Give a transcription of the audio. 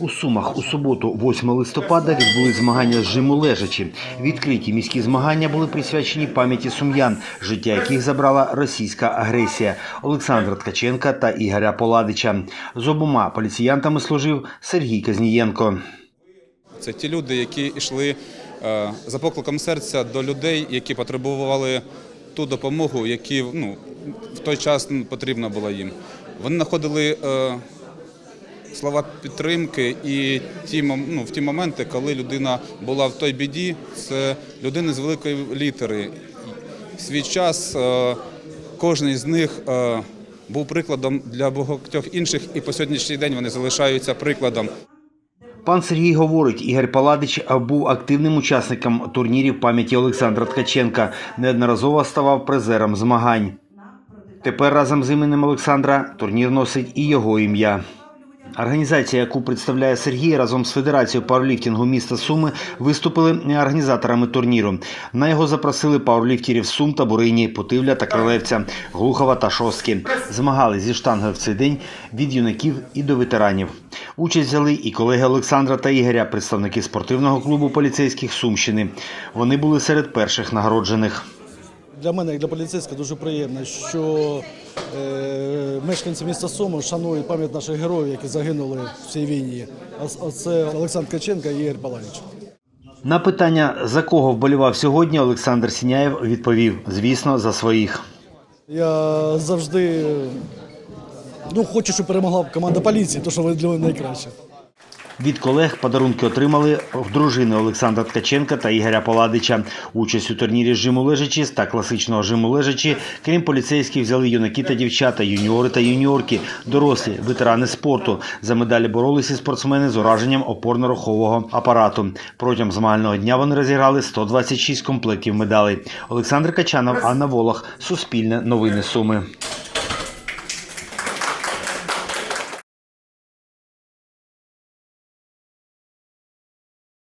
У Сумах у суботу, 8 листопада, відбули змагання з жиму лежачі. Відкриті міські змагання були присвячені пам'яті сум'ян, життя яких забрала російська агресія Олександра Ткаченка та Ігоря Поладича. З обома поліціянтами служив Сергій Казнієнко. Це ті люди, які йшли е, за покликом серця до людей, які потребували ту допомогу, які ну, в той час потрібна була їм. Вони знаходили е, слова підтримки і ті, ну, в ті моменти, коли людина була в той біді, це людини з великої літери. В свій час е, кожен з них е, був прикладом для багатьох інших, і по сьогоднішній день вони залишаються прикладом. Пан Сергій говорить, Ігор Паладич був активним учасником турнірів пам'яті Олександра Ткаченка, неодноразово ставав призером змагань. Тепер разом з іменем Олександра турнір носить і його ім'я. Організація, яку представляє Сергій, разом з Федерацією пауерліфтингу міста Суми виступили організаторами турніру. На його запросили пауерліфтерів Сум та Бурині, Путивля та Кролевця, Глухова та Шостки. Змагали зі штангою в цей день від юнаків і до ветеранів. Участь взяли і колеги Олександра та Ігоря, представники спортивного клубу поліцейських Сумщини. Вони були серед перших нагороджених. Для мене, як для поліцейського, дуже приємно, що е, мешканці міста Суми шанують пам'ять наших героїв, які загинули в цій війні. А це Олександр Каченко і Ігор Палавіч. На питання, за кого вболівав сьогодні, Олександр Сіняєв відповів: звісно, за своїх. Я завжди ну, хочу, щоб перемогла команда поліції, тому що ви для мене найкраще. Від колег подарунки отримали дружини Олександра Ткаченка та Ігоря Поладича. Участь у турнірі з жиму лежачі та класичного жиму лежачі, крім поліцейських, взяли юнаки та дівчата, юніори та юніорки, дорослі, ветерани спорту. За медалі боролися спортсмени з ураженням опорно-рухового апарату. Протягом змагального дня вони розіграли 126 комплектів медалей. Олександр Качанов, Анна Волох, Суспільне, Новини Суми.